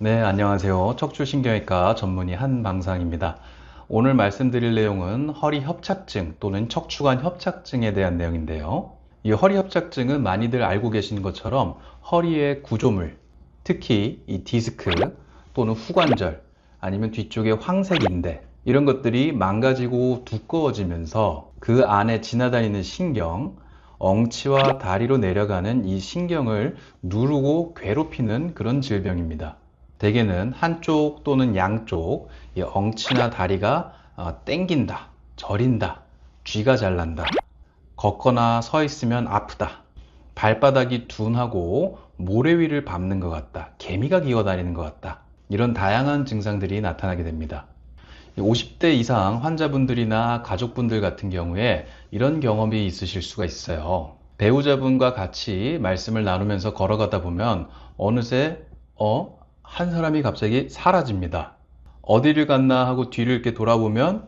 네, 안녕하세요. 척추신경외과 전문의 한방상입니다. 오늘 말씀드릴 내용은 허리 협착증 또는 척추관 협착증에 대한 내용인데요. 이 허리 협착증은 많이들 알고 계시는 것처럼 허리의 구조물, 특히 이 디스크 또는 후관절 아니면 뒤쪽의 황색인대 이런 것들이 망가지고 두꺼워지면서 그 안에 지나다니는 신경, 엉치와 다리로 내려가는 이 신경을 누르고 괴롭히는 그런 질병입니다. 대개는 한쪽 또는 양쪽 이 엉치나 다리가 어, 땡긴다, 저린다, 쥐가 잘난다, 걷거나 서 있으면 아프다, 발바닥이 둔하고 모래 위를 밟는 것 같다, 개미가 기어다니는 것 같다 이런 다양한 증상들이 나타나게 됩니다. 50대 이상 환자분들이나 가족분들 같은 경우에 이런 경험이 있으실 수가 있어요. 배우자분과 같이 말씀을 나누면서 걸어가다 보면 어느새 어? 한 사람이 갑자기 사라집니다. 어디를 갔나 하고 뒤를 이렇게 돌아보면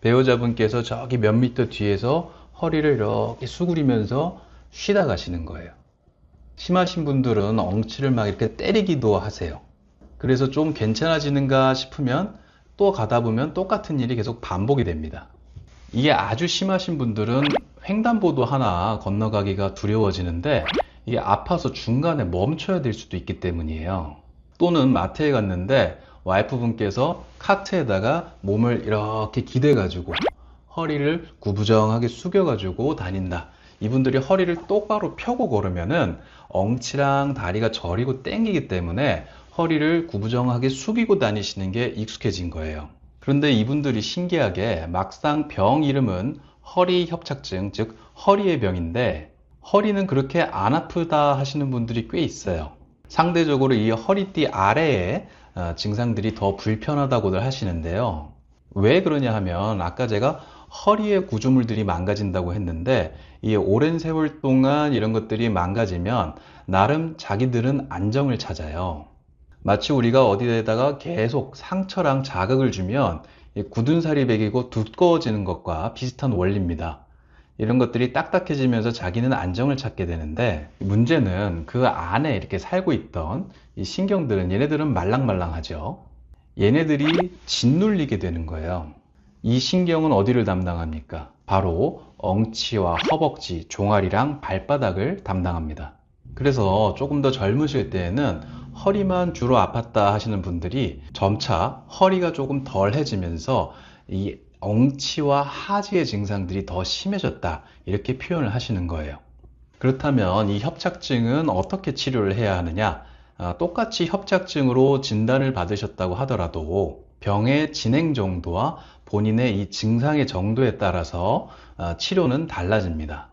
배우자분께서 저기 몇 미터 뒤에서 허리를 이렇게 수그리면서 쉬다 가시는 거예요. 심하신 분들은 엉치를 막 이렇게 때리기도 하세요. 그래서 좀 괜찮아지는가 싶으면 또 가다 보면 똑같은 일이 계속 반복이 됩니다. 이게 아주 심하신 분들은 횡단보도 하나 건너가기가 두려워지는데 이게 아파서 중간에 멈춰야 될 수도 있기 때문이에요. 또는 마트에 갔는데 와이프분께서 카트에다가 몸을 이렇게 기대가지고 허리를 구부정하게 숙여가지고 다닌다. 이분들이 허리를 똑바로 펴고 걸으면은 엉치랑 다리가 저리고 땡기기 때문에 허리를 구부정하게 숙이고 다니시는 게 익숙해진 거예요. 그런데 이분들이 신기하게 막상 병 이름은 허리 협착증, 즉 허리의 병인데 허리는 그렇게 안 아프다 하시는 분들이 꽤 있어요. 상대적으로 이 허리띠 아래에 어, 증상들이 더 불편하다고들 하시는데요. 왜 그러냐 하면 아까 제가 허리의 구조물들이 망가진다고 했는데 이 오랜 세월 동안 이런 것들이 망가지면 나름 자기들은 안정을 찾아요. 마치 우리가 어디에다가 계속 상처랑 자극을 주면 굳은 살이 배기고 두꺼워지는 것과 비슷한 원리입니다. 이런 것들이 딱딱해지면서 자기는 안정을 찾게 되는데 문제는 그 안에 이렇게 살고 있던 이 신경들은 얘네들은 말랑말랑하죠. 얘네들이 짓눌리게 되는 거예요. 이 신경은 어디를 담당합니까? 바로 엉치와 허벅지, 종아리랑 발바닥을 담당합니다. 그래서 조금 더 젊으실 때에는 허리만 주로 아팠다 하시는 분들이 점차 허리가 조금 덜해지면서 이 엉치와 하지의 증상들이 더 심해졌다 이렇게 표현을 하시는 거예요. 그렇다면 이 협착증은 어떻게 치료를 해야 하느냐? 아, 똑같이 협착증으로 진단을 받으셨다고 하더라도 병의 진행 정도와 본인의 이 증상의 정도에 따라서 아, 치료는 달라집니다.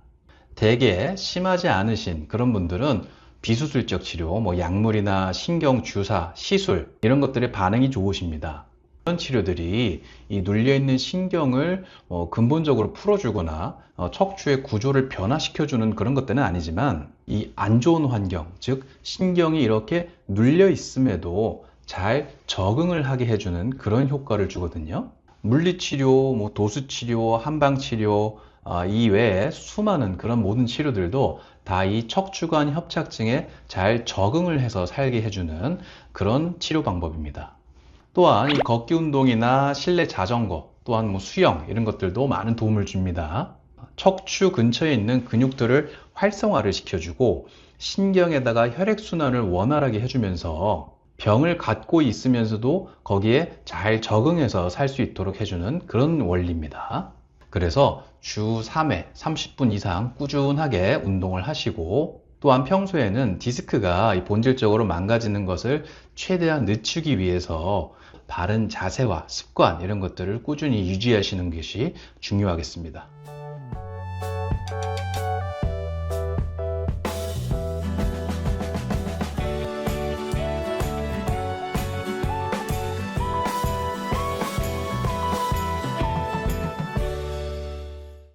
대개 심하지 않으신 그런 분들은 비수술적 치료, 뭐 약물이나 신경 주사, 시술 이런 것들의 반응이 좋으십니다. 이런 치료들이 이 눌려있는 신경을 어, 근본적으로 풀어주거나 어, 척추의 구조를 변화시켜주는 그런 것들은 아니지만 이 안 좋은 환경, 즉 신경이 이렇게 눌려 있음에도 잘 적응을 하게 해주는 그런 효과를 주거든요. 물리치료, 뭐 도수치료, 한방치료 어, 이 외에 수많은 그런 모든 치료들도 다 이 척추관 협착증에 잘 적응을 해서 살게 해주는 그런 치료 방법입니다. 또한 이 걷기 운동이나 실내 자전거, 또한 뭐 수영 이런 것들도 많은 도움을 줍니다. 척추 근처에 있는 근육들을 활성화를 시켜주고 신경에다가 혈액순환을 원활하게 해주면서 병을 갖고 있으면서도 거기에 잘 적응해서 살 수 있도록 해주는 그런 원리입니다. 그래서 주 3회 30분 이상 꾸준하게 운동을 하시고 또한 평소에는 디스크가 본질적으로 망가지는 것을 최대한 늦추기 위해서 바른 자세와 습관 이런 것들을 꾸준히 유지하시는 것이 중요하겠습니다.